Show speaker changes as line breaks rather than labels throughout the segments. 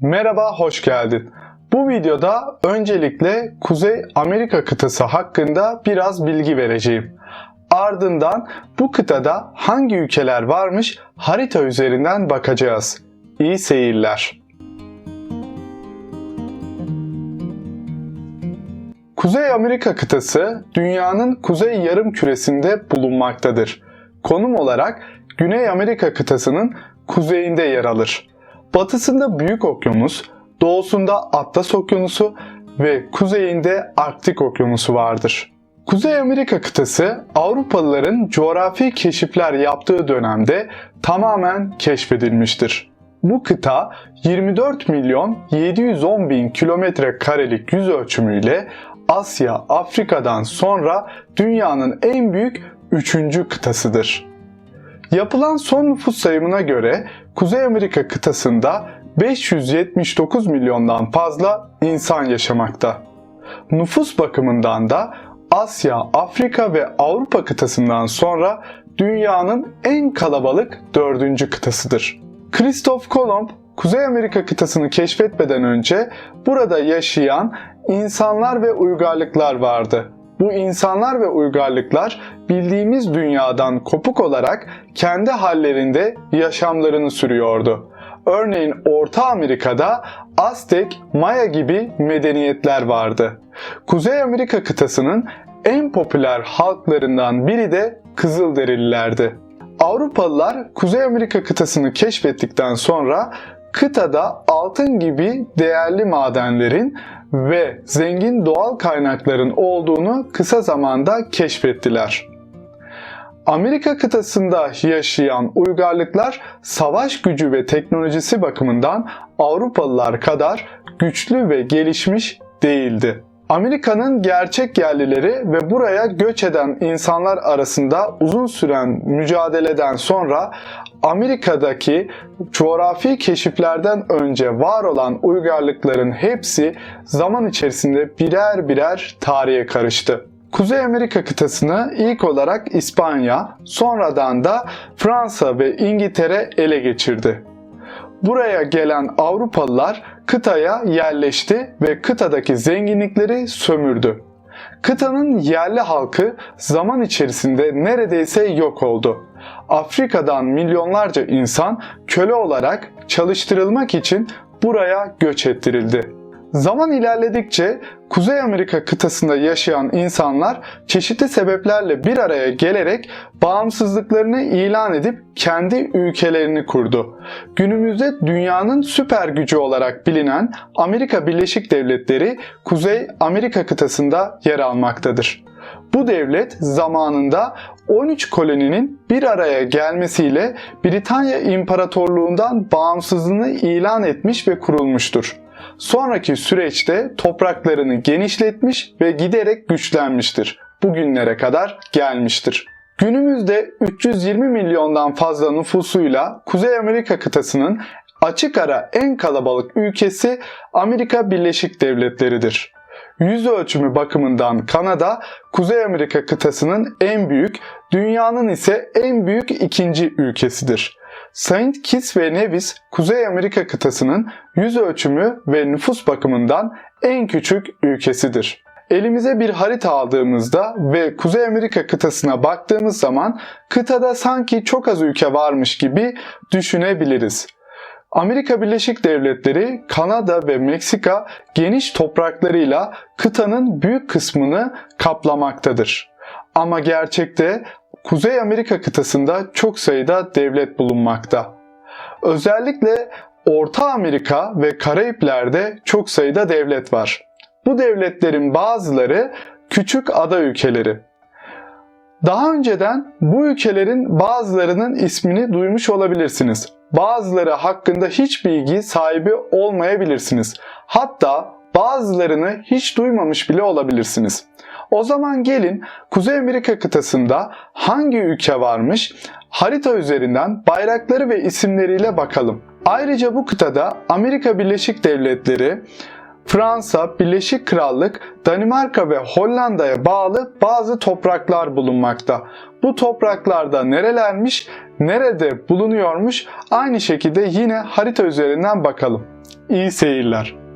Merhaba, hoş geldin. Bu videoda öncelikle Kuzey Amerika kıtası hakkında biraz bilgi vereceğim. Ardından bu kıtada hangi ülkeler varmış harita üzerinden bakacağız. İyi seyirler. Kuzey Amerika kıtası dünyanın kuzey yarım küresinde bulunmaktadır. Konum olarak Güney Amerika kıtasının kuzeyinde yer alır. Batısında Büyük Okyanus, doğusunda Atlas Okyanusu ve kuzeyinde Arktik Okyanusu vardır. Kuzey Amerika kıtası Avrupalıların coğrafi keşifler yaptığı dönemde tamamen keşfedilmiştir. Bu kıta 24 milyon 710 bin kilometre karelik yüz ölçümüyle Asya, Afrika'dan sonra dünyanın en büyük üçüncü kıtasıdır. Yapılan son nüfus sayımına göre Kuzey Amerika kıtasında 579 milyondan fazla insan yaşamakta. Nüfus bakımından da Asya, Afrika ve Avrupa kıtasından sonra dünyanın en kalabalık dördüncü kıtasıdır. Kristof Kolomb Kuzey Amerika kıtasını keşfetmeden önce burada yaşayan insanlar ve uygarlıklar vardı. Bu insanlar ve uygarlıklar bildiğimiz dünyadan kopuk olarak kendi hallerinde yaşamlarını sürüyordu. Örneğin Orta Amerika'da Aztek, Maya gibi medeniyetler vardı. Kuzey Amerika kıtasının en popüler halklarından biri de Kızılderililerdi. Avrupalılar Kuzey Amerika kıtasını keşfettikten sonra kıtada altın gibi değerli madenlerin ve zengin doğal kaynakların olduğunu kısa zamanda keşfettiler. Amerika kıtasında yaşayan uygarlıklar savaş gücü ve teknolojisi bakımından Avrupalılar kadar güçlü ve gelişmiş değildi. Amerika'nın gerçek yerlileri ve buraya göç eden insanlar arasında uzun süren mücadeleden sonra Amerika'daki coğrafi keşiflerden önce var olan uygarlıkların hepsi zaman içerisinde birer birer tarihe karıştı. Kuzey Amerika kıtasını ilk olarak İspanya, sonradan da Fransa ve İngiltere ele geçirdi. Buraya gelen Avrupalılar kıtaya yerleşti ve kıtadaki zenginlikleri sömürdü. Kıtanın yerli halkı zaman içerisinde neredeyse yok oldu. Afrika'dan milyonlarca insan köle olarak çalıştırılmak için buraya göç ettirildi. Zaman ilerledikçe Kuzey Amerika kıtasında yaşayan insanlar çeşitli sebeplerle bir araya gelerek bağımsızlıklarını ilan edip kendi ülkelerini kurdu. Günümüzde dünyanın süper gücü olarak bilinen Amerika Birleşik Devletleri Kuzey Amerika kıtasında yer almaktadır. Bu devlet zamanında 13 koloninin bir araya gelmesiyle Britanya İmparatorluğundan bağımsızlığını ilan etmiş ve kurulmuştur. Sonraki süreçte topraklarını genişletmiş ve giderek güçlenmiştir. Bugünlere kadar gelmiştir. Günümüzde 320 milyondan fazla nüfusuyla Kuzey Amerika kıtasının açık ara en kalabalık ülkesi Amerika Birleşik Devletleri'dir. Yüz ölçümü bakımından Kanada, Kuzey Amerika kıtasının en büyük, dünyanın ise en büyük ikinci ülkesidir. Saint Kitts ve Nevis, Kuzey Amerika kıtasının yüz ölçümü ve nüfus bakımından en küçük ülkesidir. Elimize bir harita aldığımızda ve Kuzey Amerika kıtasına baktığımız zaman kıtada sanki çok az ülke varmış gibi düşünebiliriz. Amerika Birleşik Devletleri, Kanada ve Meksika geniş topraklarıyla kıtanın büyük kısmını kaplamaktadır. Ama gerçekte Kuzey Amerika kıtasında çok sayıda devlet bulunmakta. Özellikle Orta Amerika ve Karayipler'de çok sayıda devlet var. Bu devletlerin bazıları küçük ada ülkeleri. Daha önceden bu ülkelerin bazılarının ismini duymuş olabilirsiniz. Bazıları hakkında hiç bilgi sahibi olmayabilirsiniz. Hatta bazılarını hiç duymamış bile olabilirsiniz. O zaman gelin Kuzey Amerika kıtasında hangi ülke varmış harita üzerinden bayrakları ve isimleriyle bakalım. Ayrıca bu kıtada Amerika Birleşik Devletleri, Fransa, Birleşik Krallık, Danimarka ve Hollanda'ya bağlı bazı topraklar bulunmakta. Bu topraklarda nerelermiş, nerede bulunuyormuş aynı şekilde yine harita üzerinden bakalım. İyi seyirler.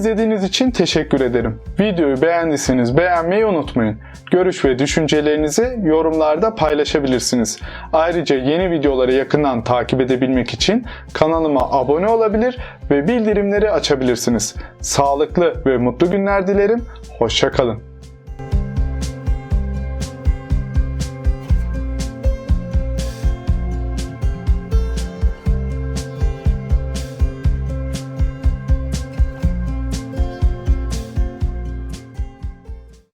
İzlediğiniz için teşekkür ederim. Videoyu beğendiyseniz beğenmeyi unutmayın. Görüş ve düşüncelerinizi yorumlarda paylaşabilirsiniz. Ayrıca yeni videoları yakından takip edebilmek için kanalıma abone olabilir ve bildirimleri açabilirsiniz. Sağlıklı ve mutlu günler dilerim. Hoşçakalın.